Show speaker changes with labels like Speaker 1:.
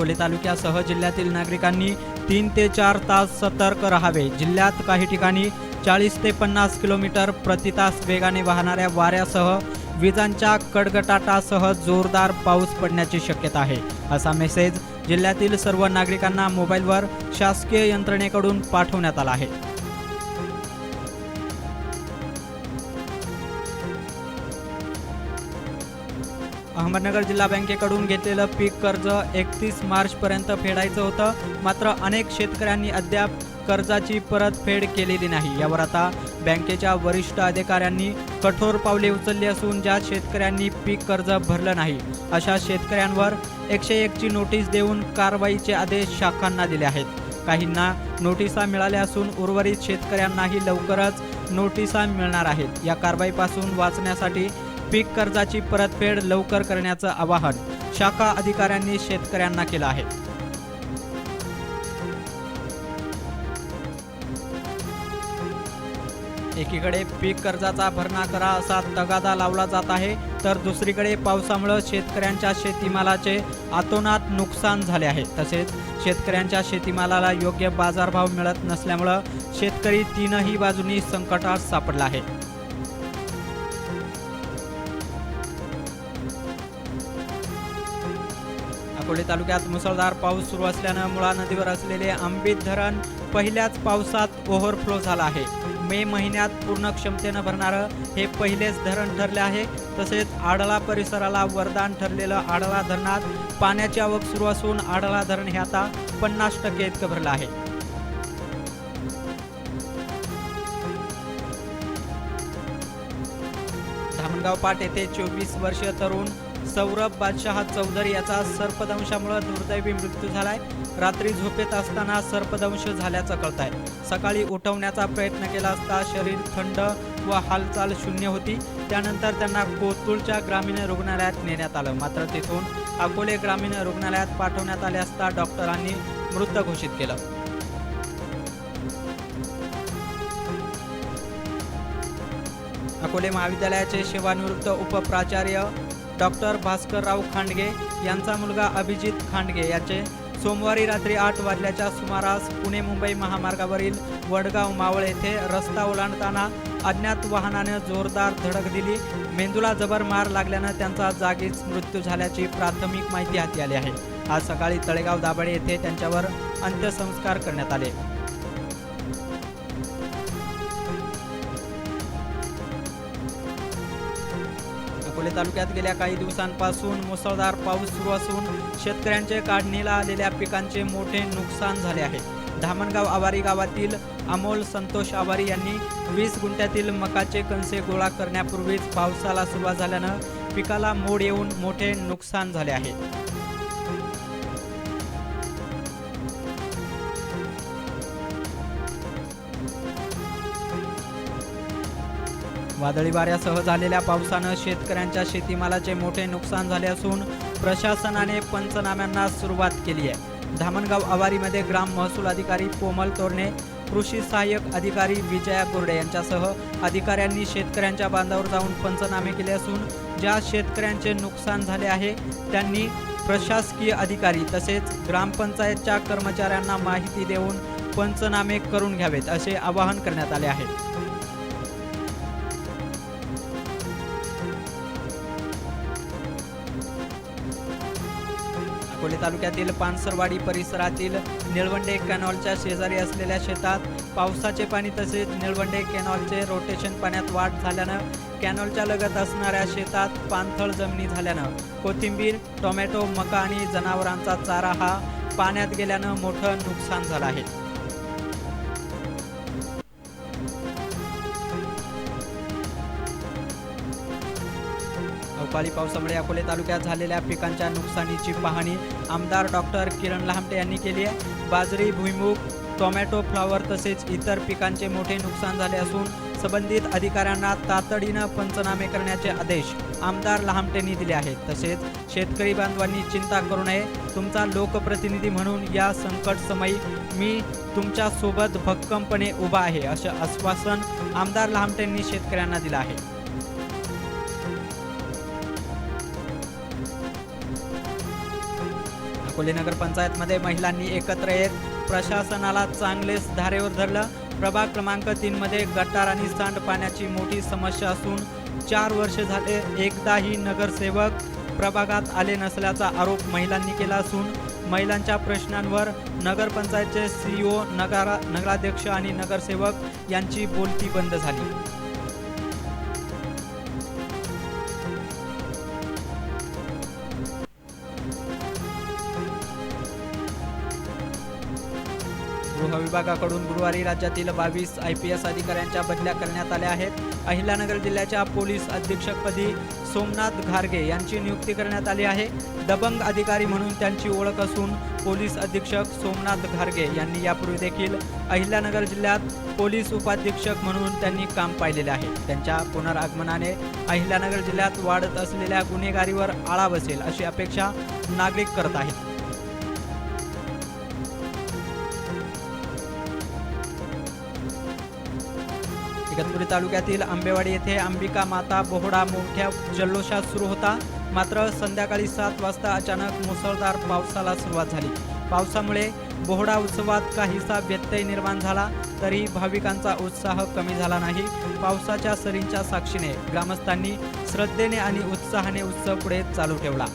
Speaker 1: अकोले तालुक्यासह जिल्ह्यातील नागरिकांनी तीन ते चार तास सतर्क राहावे. जिल्ह्यात काही ठिकाणी चाळीस ते पन्नास किलोमीटर प्रति तास वेगाने वाहणाऱ्या वाऱ्यासह विजांच्या कडगटाटासह जोरदार पाऊस पडण्याची शक्यता आहे. असा मेसेज जिल्ह्यातील सर्व नागरिकांना मोबाईलवर शासकीय यंत्रणेकडून पाठवण्यात आला आहे. अहमदनगर जिल्हा बँकेकडून घेतलेलं पीक कर्ज एकतीस मार्चपर्यंत फेडायचं होतं. मात्र अनेक शेतकऱ्यांनी अद्याप कर्जाची परतफेड केलेली नाही. यावर आता बँकेच्या वरिष्ठ अधिकाऱ्यांनी कठोर पावले उचलली असून ज्या शेतकऱ्यांनी पीक कर्ज भरलं नाही अशा शेतकऱ्यांवर एकशे एकची नोटीस देऊन कारवाईचे आदेश शाखांना दिले आहेत. काहींना नोटिसा मिळाल्या असून उर्वरित शेतकऱ्यांनाही लवकरच नोटिसा मिळणार आहेत. या कारवाईपासून वाचण्यासाठी पीक कर्जाची परतफेड लवकर करण्याचं आवाहन शाखा अधिकाऱ्यांनी शेतकऱ्यांना केलं आहे. एकीकडे पीक कर्जाचा भरणा करा असा तगादा लावला जात आहे तर दुसरीकडे पावसामुळे शेतकऱ्यांच्या शेतीमालाचे आतोनात नुकसान झाले आहे. तसेच शेतकऱ्यांच्या शेतीमालाला योग्य बाजारभाव मिळत नसल्यामुळं शेतकरी तीनही बाजूनी संकटात सापडला आहे. अकोले तालुक्यात मुसळधार पाऊस सुरू असल्यानं मुळा नदीवर असलेले आंबीत धरण पहिल्याच पावसात ओव्हरफ्लो झाला आहे. मे महिन्यात पूर्ण क्षमतेनं भरणारं हे पहिलेच धरण ठरले आहे. तसेच आडला परिसराला वरदान ठरलेलं आडला धरणात पाण्याची आवक सुरू असून आडला धरण हे आता पन्नास टक्के इतकं भरलं आहे. धामणगाव पाट येथे चोवीस वर्षीय तरुण सौरभ बादशाह चौधरी याचा सर्पदंशामुळे दुर्दैवी मृत्यू झालाय. रात्री झोपेत असताना सर्पदंश झाल्याचं कळत आहे सकाळी उठवण्याचा प्रयत्न केला असता शरीर थंड व हालचाल शून्य होती. त्यानंतर त्यांना कोथूळच्या ग्रामीण रुग्णालयात नेण्यात आलं. मात्र तिथून अकोले ग्रामीण रुग्णालयात पाठवण्यात आले असता डॉक्टरांनी मृत घोषित केलं. अकोले महाविद्यालयाचे सेवानिवृत्त उपप्राचार्य डॉक्टर भास्करराव खांडगे यांचा मुलगा अभिजित खांडगे याचे सोमवारी रात्री आठ वाजल्याच्या सुमारास पुणे मुंबई महामार्गावरील वडगाव मावळ येथे रस्ता ओलांडताना अज्ञात वाहनाने जोरदार धडक दिली. मेंदूला जबर मार लागल्यानं त्यांचा जागीच मृत्यू झाल्याची प्राथमिक माहिती हाती आली आहे. आज सकाळी तळेगाव दाभाडे येथे त्यांच्यावर अंत्यसंस्कार करण्यात आले. अकोले तालुक्यात गेल्या काही दिवसांपासून मुसळधार पाऊस सुरू असून शेतकऱ्यांचे काढणीला आलेल्या पिकांचे मोठे नुकसान झाले आहे. धामणगाव आवारी गावातील अमोल संतोष आवारी यांनी वीस गुंठ्यातील मकाचे कणसे गोळा करण्यापूर्वीच पावसाला सुरुवात झाल्यानं पिकाला मोड येऊन मोठे नुकसान झाले आहे. वादळी वाऱ्यासह झालेल्या पावसानं शेतकऱ्यांच्या शेतीमालाचे मोठे नुकसान झाले असून प्रशासनाने पंचनाम्यांना सुरुवात केली आहे. धामणगाव आवारीमध्ये ग्राम महसूल अधिकारी कोमल तोरणे कृषी सहाय्यक अधिकारी विजया गोरडे यांच्यासह अधिकाऱ्यांनी शेतकऱ्यांच्या बांधावर जाऊन पंचनामे केले असून ज्या शेतकऱ्यांचे नुकसान झाले आहे त्यांनी प्रशासकीय अधिकारी तसेच ग्रामपंचायतच्या कर्मचाऱ्यांना माहिती देऊन पंचनामे करून घ्यावेत असे आवाहन करण्यात आले आहे. अकोले तालुक्यातील पानसरवाडी परिसरातील निळवंडे कॅनॉलच्या शेजारी असलेल्या शेतात पावसाचे पाणी तसेच निळवंडे कॅनॉलचे रोटेशन पाण्यात वाढ झाल्यानं कॅनॉलच्या लगत असणाऱ्या शेतात पाणथळ जमिनी झाल्यानं कोथिंबीर टोमॅटो मका आणि जनावरांचा चारा हा पाण्यात गेल्यानं मोठं नुकसान झालं आहे. अवकाळी पावसामुळे अकोले तालुक्यात झालेल्या पिकांच्या नुकसानीची पाहणी आमदार डॉक्टर किरण लहामटे यांनी केली आहे. बाजरी भुईमूग टोमॅटो फ्लावर तसेच इतर पिकांचे मोठे नुकसान झाले असून संबंधित अधिकाऱ्यांना तातडीनं पंचनामे करण्याचे आदेश आमदार लहामटेंनी दिले आहेत. तसेच शेतकरी बांधवांनी चिंता करू नये. तुमचा लोकप्रतिनिधी म्हणून या संकट समयी मी तुमच्यासोबत भक्कमपणे उभा आहे असं आश्वासन आमदार लहामटेंनी शेतकऱ्यांना दिलं आहे. अकोले नगरपंचायतमध्ये महिलांनी एकत्र येत प्रशासनाला चांगलेच धारेवर धरलं प्रभाग क्रमांक तीनमध्ये गटार आणि सांडपाण्याची मोठी समस्या असून चार वर्ष झाले एकदाही नगरसेवक प्रभागात आले नसल्याचा आरोप महिलांनी केला असून महिलांच्या प्रश्नांवर नगरपंचायतचे सीईओ नगरा नगराध्यक्ष आणि नगरसेवक यांची बोलती बंद झाली. गृह विभागाकडून गुरुवारी राज्यातील बावीस आय पी एस अधिकाऱ्यांच्या बदल्या करण्यात आल्या आहेत. अहिल्यानगर जिल्ह्याच्या पोलीस अधीक्षकपदी सोमनाथ घारगे यांची नियुक्ती करण्यात आली आहे. दबंग अधिकारी म्हणून त्यांची ओळख असून पोलीस अधीक्षक सोमनाथ घारगे यांनी यापूर्वी देखील अहिल्यानगर जिल्ह्यात पोलीस उपाधीक्षक म्हणून त्यांनी काम पाहिलेले आहे. त्यांच्या पुनरागमनाने अहिल्यानगर जिल्ह्यात वाढत असलेल्या गुन्हेगारीवर आळा बसेल अशी अपेक्षा नागरिक करत आहेत. इगतपुरी तालुक्यातील आंबेवाडी येथे अंबिका माता बोहडा मोठ्या जल्लोषात सुरू होता. मात्र संध्याकाळी सात वाजता अचानक मुसळधार पावसाला सुरुवात झाली. पावसामुळे बोहडा उत्सवात काहीसा व्यत्यय निर्माण झाला तरी भाविकांचा उत्साह कमी झाला नाही. पावसाच्या सरींच्या साक्षीने ग्रामस्थांनी श्रद्धेने आणि उत्साहाने उत्सव पुढे चालू ठेवला.